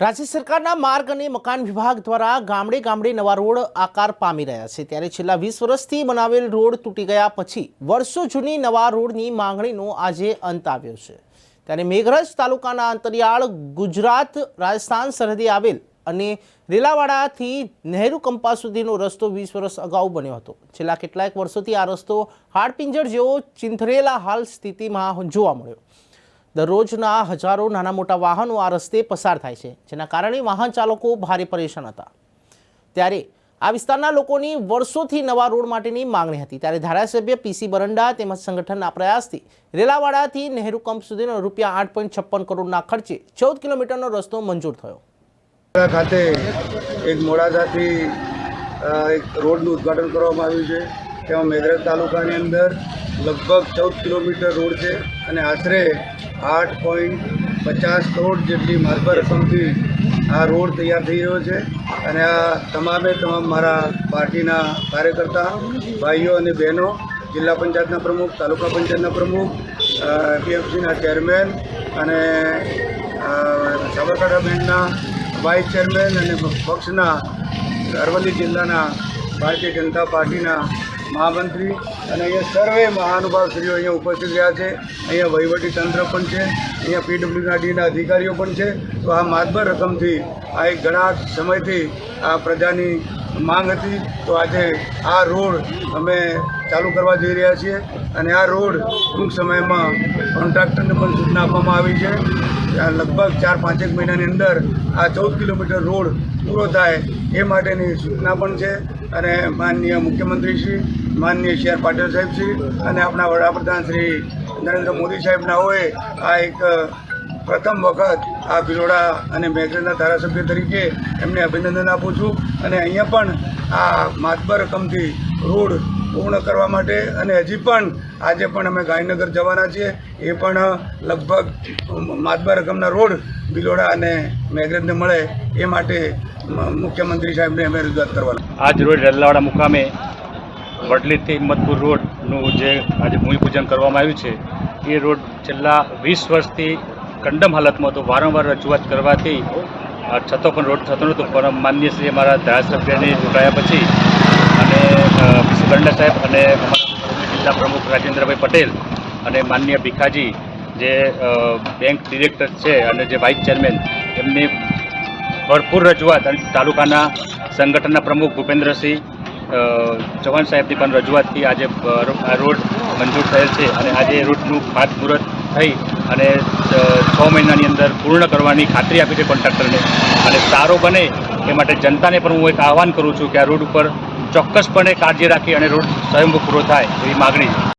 રાજ્ય સરકારના માર્ગ અને મકાન વિભાગ દ્વારા ગામડે ગામડે નવા રોડ આકાર પામી રહ્યા છે. ત્યારે છેલ્લા વીસ વર્ષથી બનાવેલ રોડ તૂટી ગયા પછી વર્ષો જૂની નવા રોડની માંગણીનો આજે અંત આવ્યો છે. ત્યારે મેઘરજ તાલુકાના અંતરિયાળ, ગુજરાત, રાજસ્થાન સરહદે આવેલ અને રેલાવાડાથી નહેરુ કંપા સુધીનો રસ્તો વીસ વર્ષ અગાઉ બન્યો હતો. છેલ્લા કેટલાક વર્ષોથી આ રસ્તો હાડપિંજર જેવો ચિંથરેલા હાલ સ્થિતિમાં જોવા મળ્યો. દરરોજના હજારો નાના મોટા વાહનો આ રસ્તે પસાર થાય છે, જેના કારણે વાહન ચાલકો ભારે પરેશાન હતા. ત્યારે આ વિસ્તારના લોકોની વર્ષોથી નવા રોડ માટેની માંગણી હતી. ત્યારે ધારાસભ્ય પીસી બરંડા તેમજ સંગઠનના પ્રયાસથી રેલાવાડાથી નહેરુ કંપ સુધીનો રૂપિયા આઠ પોઈન્ટ છપ્પન કરોડના ખર્ચે ચૌદ કિલોમીટરનો રસ્તો મંજૂર થયો. ખાતે એક મોડાસાથી એક રોડનું ઉદ્ઘાટન કરવામાં આવ્યું છે. તેમાં મેઘરજ તાલુકાની અંદર લગભગ ચૌદ કિલોમીટર રોડ છે અને આશરે આઠ પોઈન્ટ પચાસ કરોડ જેટલી માર્ગ રકમથી આ રોડ તૈયાર થઈ રહ્યો છે. અને આ તમામે તમામ મારા પાર્ટીના કાર્યકર્તા, ભાઈઓ અને બહેનો, જિલ્લા પંચાયતના પ્રમુખ, તાલુકા પંચાયતના પ્રમુખ એપીએમસીના ચેરમેન અને સાબરકાંઠા બેંકના વાઇસ ચેરમેન અને પક્ષના અરવલ્લી જિલ્લાના ભારતીય જનતા પાર્ટીના મહામંત્રી અને અહીંયા સર્વે મહાનુભાવશ્રીઓ અહીંયા ઉપસ્થિત રહ્યા છે. અહીંયા વહીવટી તંત્ર પણ છે. અહીંયા ડીના અધિકારીઓ પણ છે. તો આ માતબર રકમથી, આ એક ઘણા સમયથી આ પ્રજાની માંગ હતી. તો આજે આ રોડ અમે ચાલુ કરવા જઈ રહ્યા છીએ અને આ રોડ ટૂંક સમયમાં કોન્ટ્રાક્ટરને પણ સૂચના આપવામાં આવી છે. લગભગ ચાર પાંચેક મહિનાની અંદર આ ચૌદ કિલોમીટર રોડ પૂરો થાય એ માટેની સૂચના પણ છે. અને માનનીય મુખ્યમંત્રી શ્રી માનનીય સી આર પાટીલ સાહેબ શ્રી અને આપણા વડાપ્રધાન શ્રી નરેન્દ્ર મોદી સાહેબના હોય, આ એક પ્રથમ વખત આ ભિલોડા અને મેઘરજના ધારાસભ્ય તરીકે એમને અભિનંદન આપું છું. અને અહીંયા પણ આ માતબર રકમથી રોડ પૂર્ણ કરવા માટે અને હજી પણ આજે પણ અમે ગાંધીનગર જવાના છીએ. એ પણ લગભગ માતબર રકમના રોડ ભિલોડા અને મેઘરજને મળે એ માટે મુખ્યમંત્રી સાહેબને અમે રજૂઆત કરવાના આજ રોજ રલ્લાવાડા મુકામે વડલીથી હિંમતપુર રોડનું જે આજે ભૂમિપૂજન કરવામાં આવ્યું છે, એ રોડ છેલ્લા વીસ વર્ષથી કંડમ હાલતમાં હતો. વારંવાર રજૂઆત કરવાથી છતો પણ રોડ થતો નહોતો, પણ માન્ય શ્રી અમારા ધારાસભ્યને જોડાયા પછી અને ગંડા સાહેબ અને જિલ્લા પ્રમુખ રાજેન્દ્રભાઈ પટેલ અને માનનીય ભીખાજી, જે બેંક ડિરેક્ટર છે અને જે વાઇસ ચેરમેન, એમની ભરપૂર રજૂઆત તાલુકાના સંગઠનના પ્રમુખ ભૂપેન્દ્રસિંહ ચૌહાણ સાહેબની પણ રજૂઆતથી આજે આ રોડ મંજૂર થયેલ છે અને આજે રોડનું ખાતમુહૂર્ત થઈ અને છ મહિનાની અંદર પૂર્ણ કરવાની ખાતરી આપી છે કોન્ટ્રાક્ટરને. અને સારો બને એ માટે જનતાને પણ હું એક આહવાન કરું છું કે આ રોડ ઉપર ચોક્કસપણે કાળજી રાખી અને રોડ સ્વયંભૂ પૂરો થાય એવી માગણી છે.